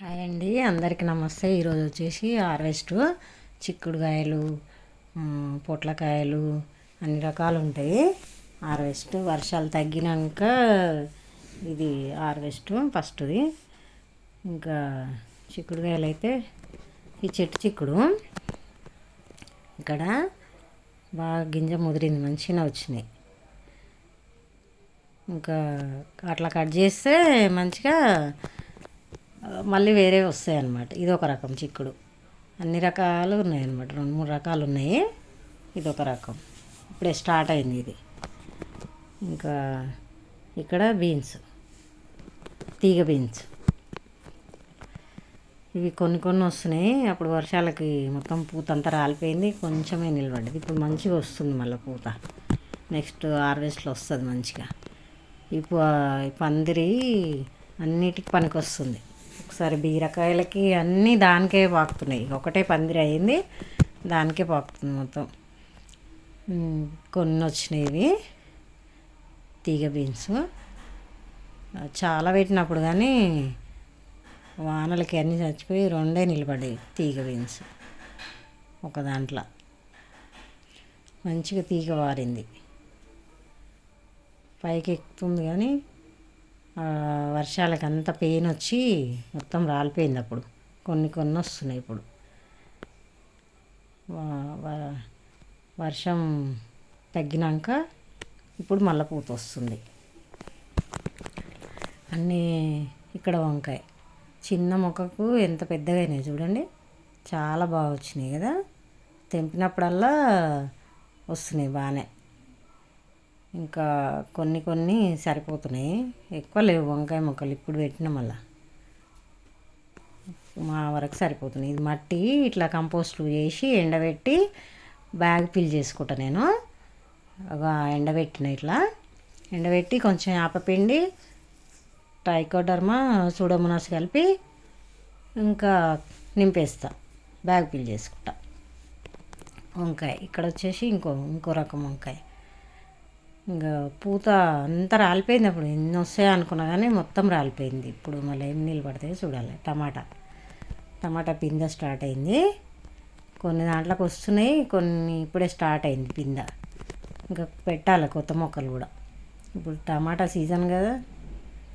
Hi అండి అందరికీ నమస్తే. ఈరోజు వచ్చేసి హార్వెస్ట్ చిక్కుడుకాయలు పొట్లకాయలు అన్ని రకాలు ఉంటాయి. హార్వెస్ట్ వర్షాలు తగ్గినాక ఇది హార్వెస్ట్ ఫస్ట్ది. ఇంకా చిక్కుడుకాయలు అయితే ఈ చెట్టు చిక్కుడు. ఇక్కడ బాగా గింజ ముదిరింది మంచిగా వచ్చినాయి. ఇంకా అట్లా కట్ చేస్తే మంచిగా మళ్ళీ వేరే వస్తాయి అన్నమాట ఇది ఒక రకం చిక్కుడు. అన్ని రకాలు ఉన్నాయి అన్నమాట రెండు మూడు రకాలు ఉన్నాయి. ఇది ఒక రకం. ఇప్పుడే స్టార్ట్ అయింది ఇది. ఇంకా ఇక్కడ బీన్స్. తీగ బీన్స్. ఇవి కొన్ని కొన్ని వస్తున్నాయి. అప్పుడు వర్షాలకి మొత్తం పూత అంతా రాలిపోయింది. కొంచెమే నిలబడ్డది. ఇప్పుడు మంచిగా వస్తుంది మళ్ళీ పూత. నెక్స్ట్ హార్వెస్ట్లో వస్తుంది మంచిగా. ఇప్పుడు పందిరి అన్నిటికి పనికి వస్తుంది ఒకసారి బీరకాయలకి అన్నీ దానికే పాకుతున్నాయి. ఒకటే పందిరి అయింది దానికే పాకుతుంది మొత్తం. కొన్ని వచ్చినాయి తీగ బీన్స్. చాలా పెట్టినప్పుడు కానీ వానలకి అన్నీ చచ్చిపోయి రెండే నిలబడేవి తీగ బీన్స్. ఒక దాంట్లో. మంచిగా తీగ వారింది. పైకి ఎక్కుతుంది కానీ వర్షాలకు అంత పెయిన్ వచ్చి మొత్తం రాలిపోయింది అప్పుడు. కొన్ని కొన్ని వస్తున్నాయి ఇప్పుడు. వర్షం తగ్గినాక ఇప్పుడు మళ్ళీ పూత వస్తుంది. అన్నీ ఇక్కడ వంకాయ. చిన్న మొక్కకు ఎంత పెద్దగా అయినాయి చూడండి. చాలా బాగా వచ్చినాయి కదా. తెంపినప్పుడల్లా వస్తున్నాయి బాగానే. ఇంకా కొన్ని కొన్ని సరిపోతున్నాయి. ఎక్కువ లేవు వంకాయ మొక్కలు. ఇప్పుడు పెట్టిన మళ్ళా. మా వరకు సరిపోతున్నాయి. ఇది మట్టి ఇట్లా కంపోస్ట్ చేసి ఎండబెట్టి బ్యాగ్ ఫిల్ చేసుకుంటా నేను. ఒక ఎండబెట్టిన ఇట్లా. ఎండబెట్టి కొంచెం ఆపపిండి ట్రైకోడర్మా సూడోమోనాస్ కలిపి ఇంకా నింపేస్తా. బ్యాగ్ ఫిల్ చేసుకుంటా. వంకాయ. ఇక్కడ వచ్చేసి ఇంకో ఇంకో రకం వంకాయ. ఇంకా పూత అంతా రాలిపోయింది అప్పుడు. ఎన్ని వస్తాయో అనుకున్నా కానీ మొత్తం రాలిపోయింది. ఇప్పుడు మళ్ళీ ఎన్ని నీళ్ళు పడతాయో చూడాలి. టమాటా. టమాటా పింద స్టార్ట్ అయింది. కొన్ని దాంట్లోకి వస్తున్నాయి కొన్ని ఇప్పుడే స్టార్ట్ అయింది పింద. ఇంకా పెట్టాలి కొత్త మొక్కలు కూడా. ఇప్పుడు టమాటా సీజన్ కదా.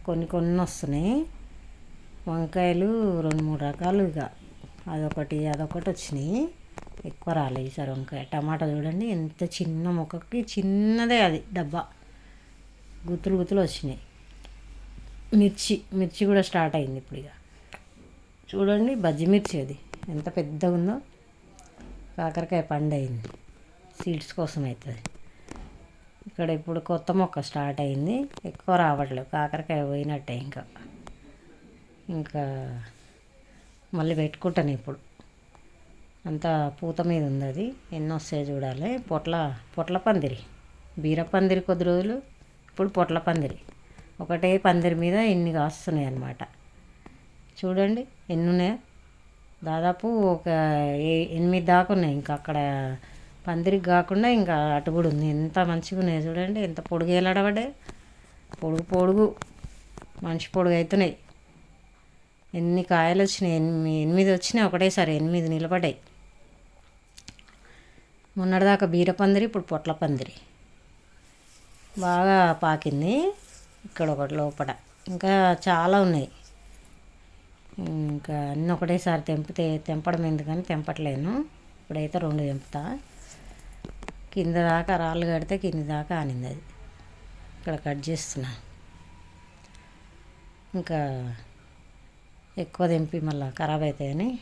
కొన్ని కొన్ని వస్తున్నాయి. వంకాయలు రెండు మూడు రకాలు ఇక. అదొకటి అదొకటి వచ్చినాయి. ఎక్కువ రాలేదు ఈసారి వంకాయ. టమాటా చూడండి ఎంత చిన్న మొక్కకి చిన్నదే అది డబ్బా. గుత్తులు గుత్తులు వచ్చినాయి. మిర్చి మిర్చి కూడా స్టార్ట్ అయింది ఇప్పుడు ఇక. చూడండి బజ్జి మిర్చి అది. ఎంత పెద్దగా ఉందో. కాకరకాయ పండు అయింది. సీడ్స్ కోసం అవుతుంది. ఇక్కడ ఇప్పుడు కొత్త మొక్క స్టార్ట్ అయింది. ఎక్కువ రావట్లేదు. కాకరకాయ పోయినట్టే ఇంకా. ఇంకా మళ్ళీ పెట్టుకుంటాను ఇప్పుడు. అంతా పూత మీద ఉంది అది. ఎన్ని వస్తాయో చూడాలి. పొట్ల పొట్ల పందిరి. బీర పందిరి కొద్ది రోజులు ఇప్పుడు పొట్ల పందిరి. ఒకటే పందిరి మీద ఎన్ని కాస్తున్నాయి అన్నమాట. చూడండి ఎన్ని ఉన్నాయో. దాదాపు ఒక ఎనిమిది దాకా ఉన్నాయి. ఇంకా అక్కడ పందిరికి కాకుండా ఇంకా అటు కూడా ఉంది. ఎంత మంచిగా ఉన్నాయి చూడండి. ఎంత పొడుగు ఎలాడబడ్డాయి పొడుగు పొడుగు. మనిషి పొడుగు అవుతున్నాయి ఎన్ని కాయలు వచ్చినాయి? ఎనిమిది ఎనిమిది వచ్చినాయి. ఒకటేసారి ఎనిమిది నిలబడ్డాయి. మొన్నటిదాకా బీర పందిరి ఇప్పుడు పొట్ల పందిరి. బాగా పాకింది ఇక్కడ ఒకటి లోపల. ఇంకా చాలా ఉన్నాయి. ఇంకా అన్నీ ఒకటేసారి తెంపితే తెంపడం ఎందుకని తెంపట్లేను. ఇప్పుడైతే రెండు తెంపుతా. కింద దాకా రాళ్ళు కడితే కింద దాకా ఆనింది అది. ఇక్కడ కట్ చేస్తున్నా. ఇంకా ఎక్కువ తెంపి మళ్ళీ ఖరాబ్ అవుతాయని.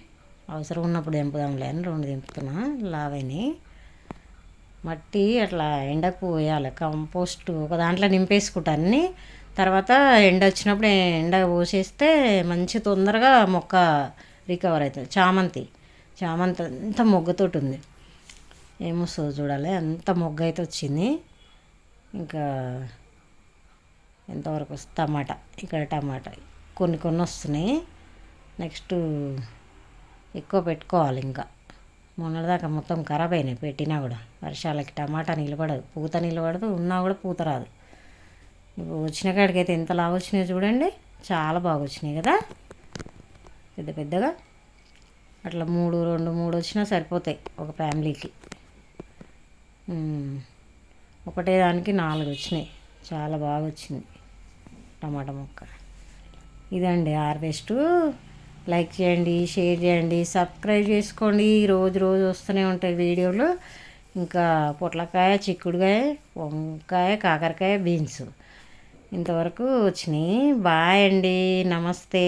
అవసరం ఉన్నప్పుడు తెంపుదాంలే అని రెండు తెంపుతున్నా. లావైనాయి. మట్టి అట్లా ఎండకు పోయాలి కంపోస్ట్ ఒక దాంట్లో నింపేసుకుంటా అన్ని. తర్వాత ఎండ వచ్చినప్పుడు ఎండ పోసేస్తే మంచి తొందరగా మొక్క రికవర్ అవుతుంది. చామంతి. చామంతి అంత మొగ్గతోటి ఉంది. ఏమొస్తుందో చూడాలి. అంత మొగ్గ అయితే వచ్చింది. ఇంకా ఎంతవరకు వస్తుంది? టమాటా. ఇక్కడ టమాటా. కొన్ని కొన్ని వస్తున్నాయి. నెక్స్ట్ ఎక్కువ పెట్టుకోవాలి ఇంకా. మొన్నటిదాకా మొత్తం ఖరాబ్ అయినాయి. పెట్టినా కూడా వర్షాలకి టమాటా నిలబడదు. పూత నిలబడదు ఉన్నా కూడా పూత రాదు. ఇప్పుడు వచ్చిన కాడికైతే ఎంత లాగా వచ్చినాయో చూడండి. చాలా బాగా వచ్చినాయి కదా. పెద్ద పెద్దగా. అట్లా మూడు రెండు మూడు వచ్చినా సరిపోతాయి ఒక ఫ్యామిలీకి. ఒకటే దానికి నాలుగు వచ్చినాయి. చాలా బాగా వచ్చింది టమాటా మొక్క. ఇదండి హార్వెస్టు. లైక్ చేయండి షేర్ చేయండి సబ్స్క్రైబ్ చేసుకోండి. రోజు రోజు వస్తూనే ఉంటాయి వీడియోలు. ఇంకా పొట్లకాయ చిక్కుడుకాయ వంకాయ కాకరకాయ బీన్స్. ఇంతవరకు వచ్చినాయి. బాయ్ అండి. నమస్తే.